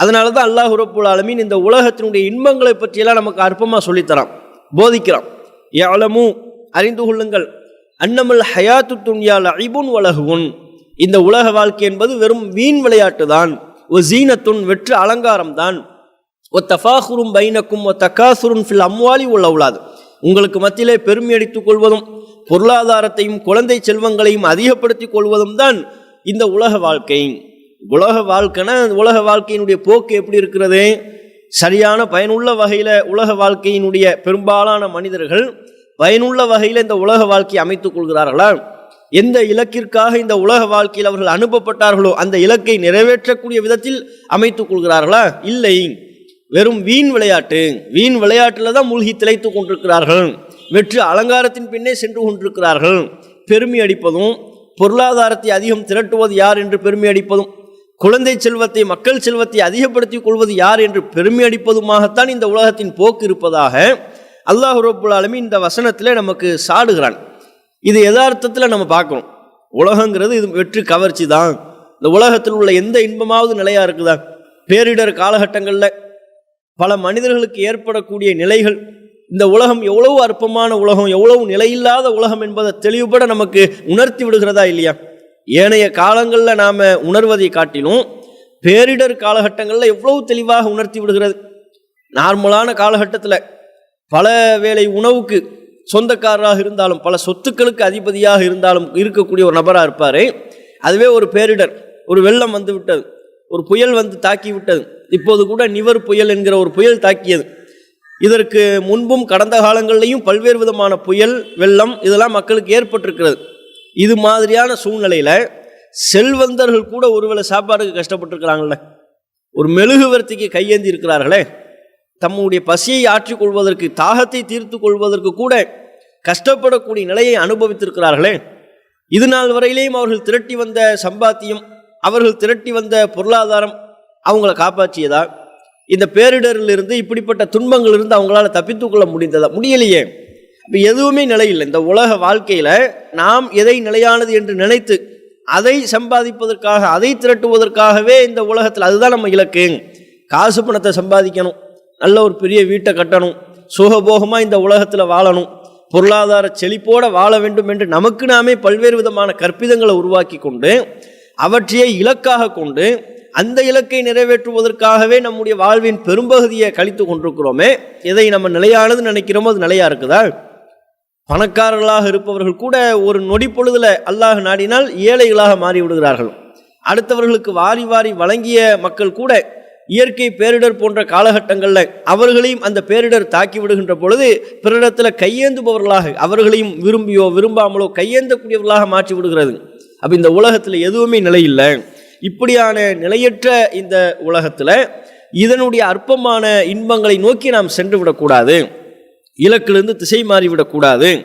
அதனால தான் அல்லாஹ் ரப்புல் ஆலமீன் இந்த உலகத்தினுடைய இன்பங்களை பற்றியெல்லாம் நமக்கு அற்பமாக சொல்லித்தரான் போதிக்கிறான். யாழமு அறிந்து கொள்ளுங்கள். அன்னமல் ஹயாத்து துன்யால் ஐபுன் வலகுன் இந்த உலக வாழ்க்கை என்பது வெறும் வீண் விளையாட்டு தான் ஒ ஜீனத்துன் வெற்று அலங்காரம் தான் ஒ தஃபாஹுரும் பைனக்கும் ஒ தக்காசுரும் ஃபில் அம்வாலி உலாது உங்களுக்கு மத்தியிலே பெருமை அடித்துக் கொள்வதும் பொருளாதாரத்தையும் குழந்தை செல்வங்களையும் அதிகப்படுத்திக் கொள்வதும் தான் இந்த உலக வாழ்க்கை. உலக வாழ்க்கைனா உலக வாழ்க்கையினுடைய போக்கு எப்படி இருக்கிறது? சரியான பயனுள்ள வகையில் உலக வாழ்க்கையினுடைய பெரும்பாலான மனிதர்கள் பயனுள்ள வகையில் இந்த உலக வாழ்க்கையை அமைத்துக் கொள்கிறார்களா? எந்த இலக்கிற்காக இந்த உலக வாழ்க்கையில் அவர்கள் அனுப்பப்பட்டார்களோ அந்த இலக்கை நிறைவேற்றக்கூடிய விதத்தில் அமைத்துக் கொள்கிறார்களா? இல்லை. வெறும் வீண் விளையாட்டு. வீண் விளையாட்டில் தான் மூழ்கி திளைத்து கொண்டிருக்கிறார்கள். வெற்று அலங்காரத்தின் பின்னே சென்று கொண்டிருக்கிறார்கள். பெருமை அடிப்பதும் பொருளாதாரத்தை அதிகம் திரட்டுவது யார் என்று பெருமை அடிப்பதும் குழந்தை செல்வத்தை மக்கள் செல்வத்தை அதிகப்படுத்திக் கொள்வது யார் என்று பெருமை அடிப்பதுமாகத்தான் இந்த உலகத்தின் போக்கு இருப்பதாக அல்லாஹ் ரப்புல் இந்த வசனத்தில் நமக்கு சாடுகிறான். இது யதார்த்தத்தில் நம்ம பார்க்கணும். உலகங்கிறது இது வெற்றி கவர்ச்சி தான் இந்த உலகத்தில் உள்ள எந்த இன்பமாவது நிலையாக இருக்குதா? பேரிடர் காலகட்டங்களில் பல மனிதர்களுக்கு ஏற்படக்கூடிய நிலைகள். இந்த உலகம் எவ்வளவு அற்பமான உலகம் எவ்வளவு நிலையில்லாத உலகம் என்பதை தெளிவுபட நமக்கு உணர்த்தி விடுகிறதா இல்லையா? ஏனைய காலங்களில் நாம் உணர்வதை காட்டிலும் பேரிடர் காலகட்டங்களில் எவ்வளவு தெளிவாக உணர்த்தி விடுகிறது. நார்மலான காலகட்டத்தில் பல வேளை உணவுக்கு சொந்தக்காரராக இருந்தாலும் பல சொத்துக்களுக்கு அதிபதியாக இருந்தாலும் இருக்கக்கூடிய ஒரு நபராக இருப்பார். அதுவே ஒரு பேரிடர் ஒரு வெள்ளம் வந்து விட்டது ஒரு புயல் வந்து தாக்கி விட்டது இப்போது கூட நிவர் புயல் என்கிற ஒரு புயல் தாக்கியது. இதற்கு முன்பும் கடந்த காலங்களிலையும் பல்வேறு விதமான புயல் வெள்ளம் இதெல்லாம் மக்களுக்கு ஏற்பட்டிருக்கிறது. இது மாதிரியான சூழ்நிலையில் செல்வந்தர்கள் கூட ஒருவேளை சாப்பாடுக்கு கஷ்டப்பட்டுருக்கிறாங்களே ஒரு மெழுகுவர்த்திக்கு கையேந்தி இருக்கிறார்களே. தம்முடைய பசியை ஆற்றிக் கொள்வதற்கு தாகத்தை தீர்த்து கொள்வதற்கு கூட கஷ்டப்படக்கூடிய நிலையை அனுபவித்திருக்கிறார்களே. இது நாள் வரையிலேயும் அவர்கள் திரட்டி வந்த சம்பாத்தியம் அவர்கள் திரட்டி வந்த பொருளாதாரம் அவங்கள காப்பாற்றியதா? இந்த பேரிடரிலிருந்து இப்படிப்பட்ட துன்பங்களிலிருந்து அவங்களால தப்பித்துக்கொள்ள முடிந்ததா? முடியலையே. இப்போ எதுவுமே நிலையில்லை இந்த உலக வாழ்க்கையில் நாம் எதை நிலையானது என்று நினைத்து அதை சம்பாதிப்பதற்காக அதை திரட்டுவதற்காகவே இந்த உலகத்தில் அதுதான் நம்ம இலக்கு. காசு பணத்தை சம்பாதிக்கணும். நல்ல ஒரு பெரிய வீட்டை கட்டணும். சுகபோகமாக இந்த உலகத்தில் வாழணும். பொருளாதார செழிப்போடு வாழ வேண்டும் என்று நமக்கு நாமே பல்வேறு விதமான கற்பிதங்களை உருவாக்கி கொண்டு அவற்றையே இலக்காக கொண்டு அந்த இலக்கை நிறைவேற்றுவதற்காகவே நம்முடைய வாழ்வின் பெரும்பகுதியை கழித்து கொண்டிருக்கிறோமே. எதை நம்ம நிலையானது நினைக்கிறோமோ அது நிலையாக இருக்குதா? பணக்காரர்களாக இருப்பவர்கள் கூட ஒரு நொடி பொழுதில் அல்லாஹ் நாடினால் ஏழைகளாக மாறி விடுகிறார்கள் அடுத்தவர்களுக்கு வாரி வாரி வழங்கிய மக்கள் கூட இயற்கை பேரிடர் போன்ற காலகட்டங்களில் அவர்களையும் அந்த பேரிடர் தாக்கி விடுகின்ற பொழுது பிறரிடத்தில் கையேந்துபவர்களாக அவர்களையும் விரும்பியோ விரும்பாமலோ கையேந்தக்கூடியவர்களாக மாற்றி விடுகிறது. அப்போ இந்த உலகத்தில் எதுவுமே நிலையில்லை இப்படியான நிலையற்ற இந்த உலகத்தில் இதனுடைய அற்பமான இன்பங்களை நோக்கி நாம் சென்று விடக்கூடாது. இலக்கிலிருந்து திசை மாறிவிடக்கூடாது.